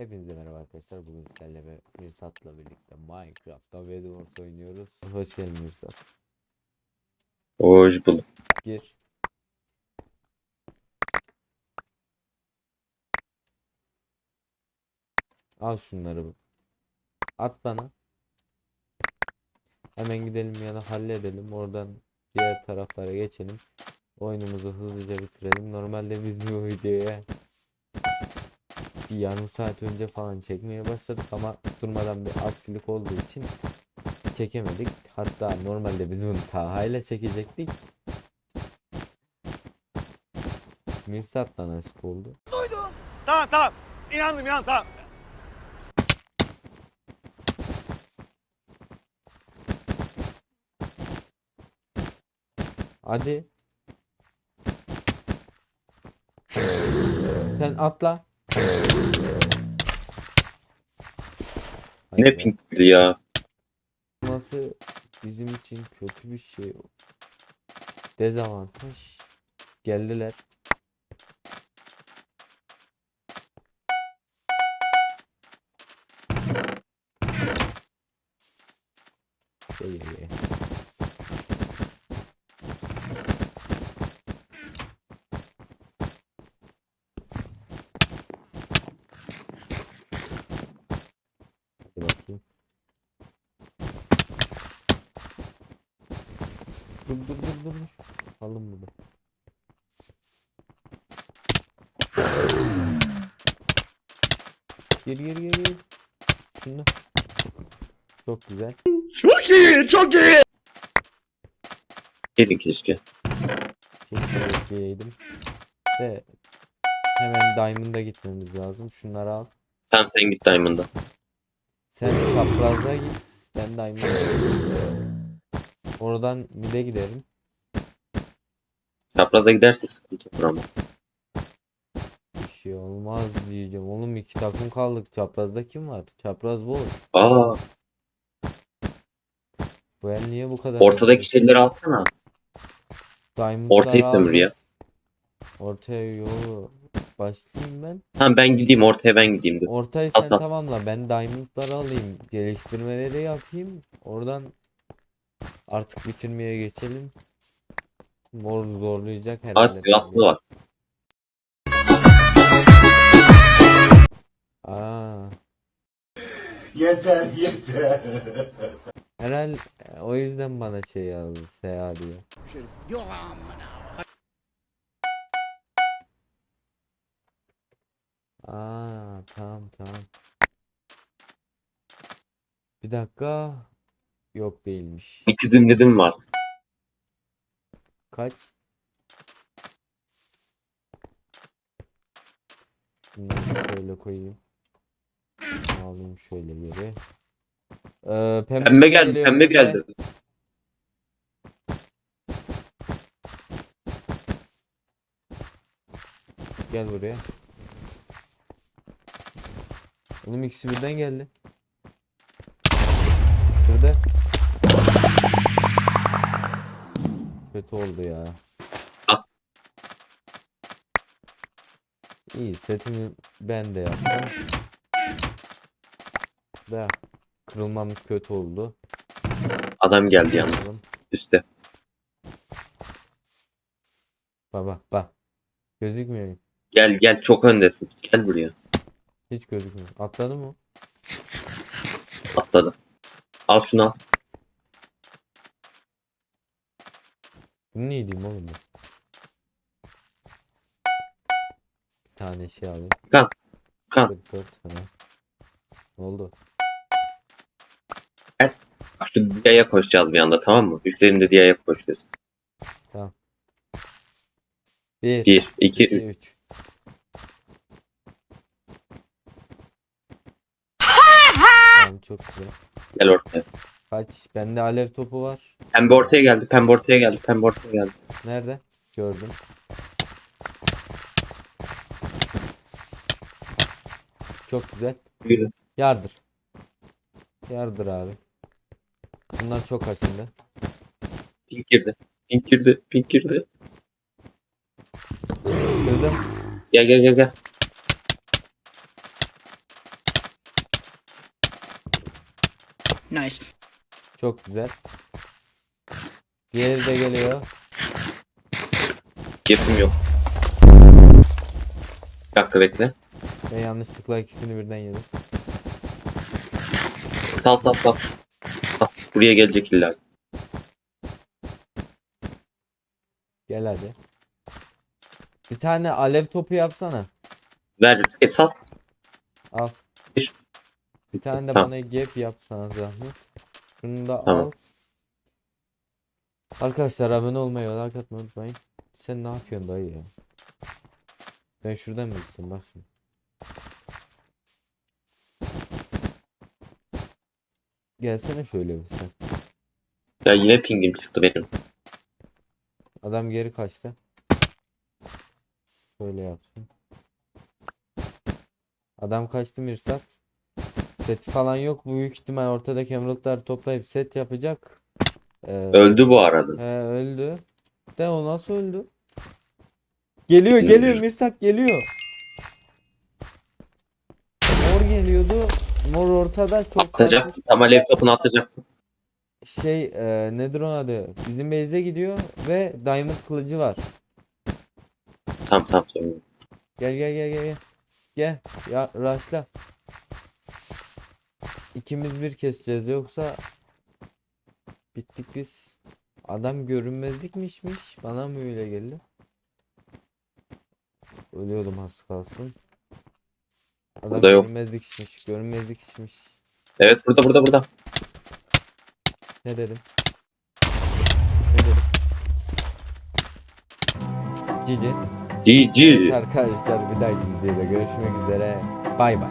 Hepinize merhaba arkadaşlar. Bugün sizlerle ve Mirsat'la birlikte Minecraft'ta Bedwars oynuyoruz. Hoş geldin Mirsat. Hoş bulduk. Gir. Al şunları. At bana. Hemen gidelim ya da halledelim. Oradan diğer taraflara geçelim. Oyunumuzu hızlıca bitirelim. Normalde biz bu videoya bir yarım saat önce falan çekmeye başladık ama durmadan bir aksilik olduğu için çekemedik. Hatta normalde biz bunu Taha ile çekecektik. Mirsat'la nasip oldu. Tamam tamam. İnandım inan tamam. Hadi. Sen atla. Ne pinkli ya. Nasıl bizim için kötü bir şey. Dezavantaj. Geldiler. Şey, şey. Hadi bakayım. Dur dur dur dur. dur. Alın bunu. Gir gir gir gir. Şunu. Çok güzel. Çok iyi çok iyi. Gelin keşke. Keşke bekleyeydim. Ve hemen Diamond'a gitmemiz lazım. Şunları al. Tamam sen git Diamond'a. Sen çaprazda git. Ben Diamond'a gideyim. Oradan mid'e gidelim. Çapraza gidersek sıkıntı olur ama. Bir şey olmaz diyeceğim. Oğlum iki takım kaldık. Çaprazda kim var? Çapraz boş. Aa, Bu el niye bu kadar? ortadaki şeyleri alsana. Diamond'ları Ortayı sömür aldım. ya. Ortaya yolu başlayayım ben. Tamam ben gideyim ortaya ben gideyim. Dur. Ortayı sen Atla. tamamla. Ben diamondları alayım. Geliştirmeleri yapayım. Oradan artık bitirmeye geçelim. Mor zorlayacak herhalde. Aa Sivaslı var. Aa, Yeter yeter. herhal o yüzden bana şey yazdı. Seha diye. Aa, tamam tamam. Bir dakika. Yok değilmiş. İki dinledim var. Kaç? Bunları şöyle koyayım. Alayım şöyle geri. Ee, pembe, Pembe geldi pembe geldi. Gel buraya. Oğlum ikisi birden geldi. Kırdı. Kötü oldu ya. İyi setimi ben de yaptım. Da kırılmamız kötü oldu. Adam geldi yalnız üstte. Baba bak. Gözükmüyor. Gel gel çok öndesin. Gel buraya. Hiç gözükmüyor. Atladı mı? Atladı. Al şunu al. Bunu ne diyeyim oğlum ben? Bir tane şey alayım. Kan, kan. 44 falan. Ne oldu? Bak şu Dia'ya koşacağız bir anda tamam mı? Üçlerinde Dia'ya koşacağız. Tamam. 1 Bir, iki, 2 üç. 3 Tamam çok güzel. Gel ortaya. Kaç? Bende alev topu var. Pembe ortaya geldi. Pembe ortaya geldi. Pembe ortaya geldi. Nerede? Gördüm. Çok güzel. Yürü. Yardır. Yardır abi. Bunlar çok aslında. Pink girdi. Pink girdi. Pink girdi. Gel gel gel gel. Nice. Çok güzel. Diğeri de geliyor. Yapım yok. Bir dakika bekle. Ve yanlışlıkla ikisini birden yedim. Sal sal sal. Sal. Buraya gelecek illa. Gel hadi. Bir tane alev topu yapsana. Ver. E sal. Al. Bir. Tane de Tamam. bana gap yapsana zahmet. Şunu da Tamam. al. Arkadaşlar abone olmayı like atmayı unutmayın. Sen ne yapıyorsun dayı ya? Ben şuradan mı gitsem bak şimdi. Gelsene şöyle bir sen. Ya yine pingim çıktı benim. Adam geri kaçtı. Şöyle yapsın. Adam kaçtı Mirsat. Seti falan yok. Bu büyük ihtimal ortadaki emeraldları toplayıp set yapacak. Ee, Öldü bu arada. He öldü. De o nasıl öldü? Geliyor geliyor. Mirsat geliyor. Mor geliyordu. Mor ortada çok Atacak. kasmış. Tam alev topunu atacak. Şey e, nedir onun adı? Bizim base'e gidiyor ve diamond kılıcı var. Tamam tamam sorun. Gel gel gel gel gel. Gel. Ya rushla. İkimiz bir keseceğiz yoksa bittik biz. Adam görünmezlik mi içmiş? Bana mı öyle geldi? Ölüyordum az kalsın. Adam Burada yok. görünmezlik. Görünmezlik içmiş. Evet burada burada burada. Ne dedim? Ne dedim? Cici. GG. Arkadaşlar bir dahaki videoda görüşmek üzere. Bay bay.